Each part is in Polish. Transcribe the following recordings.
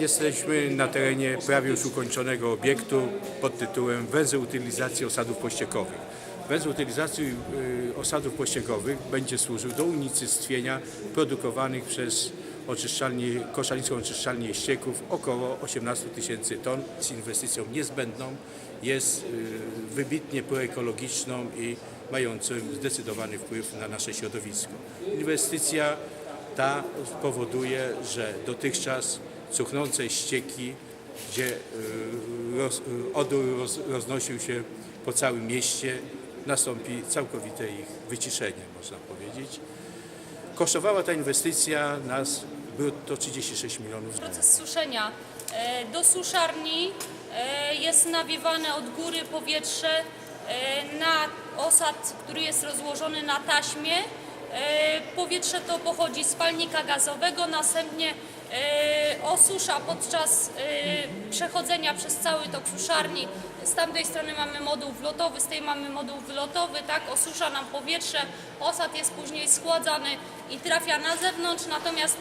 Jesteśmy na terenie prawie już ukończonego obiektu pod tytułem Węzeł utylizacji osadów pościekowych. Węzeł utylizacji y, osadów pościekowych będzie służył do unicestwienia produkowanych przez oczyszczalnię, koszalińską oczyszczalnię ścieków około 18 tysięcy ton. Z inwestycją niezbędną jest y, wybitnie proekologiczną i mającą zdecydowany wpływ na nasze środowisko. Inwestycja ta spowoduje, że dotychczas cuchnące ścieki, gdzie y, roz, y, odór roz, roznosił się po całym mieście, nastąpi całkowite ich wyciszenie, można powiedzieć. Kosztowała ta inwestycja nas brutto 36 milionów. Proces suszenia. E, Do suszarni e, jest nawiewane od góry powietrze e, na osad, który jest rozłożony na taśmie. Powietrze to pochodzi z palnika gazowego, następnie osusza podczas przechodzenia przez cały tok suszarni. Z tamtej strony mamy moduł wlotowy, z tej mamy moduł wylotowy, tak, osusza nam powietrze, osad jest później schładzany i trafia na zewnątrz, natomiast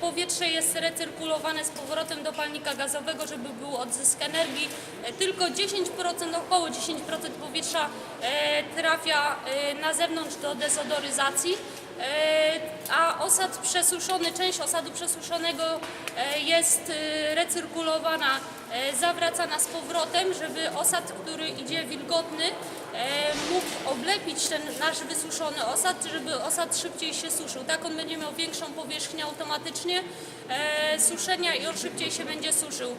powietrze jest recyrkulowane z powrotem do palnika gazowego, żeby był odzysk energii. E, Tylko 10%, około 10% powietrza e, trafia e, na zewnątrz do dezodoryzacji. E, a osad przesuszony, część osadu przesuszonego e, jest e, recyrkulowana, E, zawraca nas powrotem, żeby osad, który idzie wilgotny, e, mógł oblepić ten nasz wysuszony osad, żeby osad szybciej się suszył. Tak on będzie miał większą powierzchnię automatycznie e, suszenia i on szybciej się będzie suszył.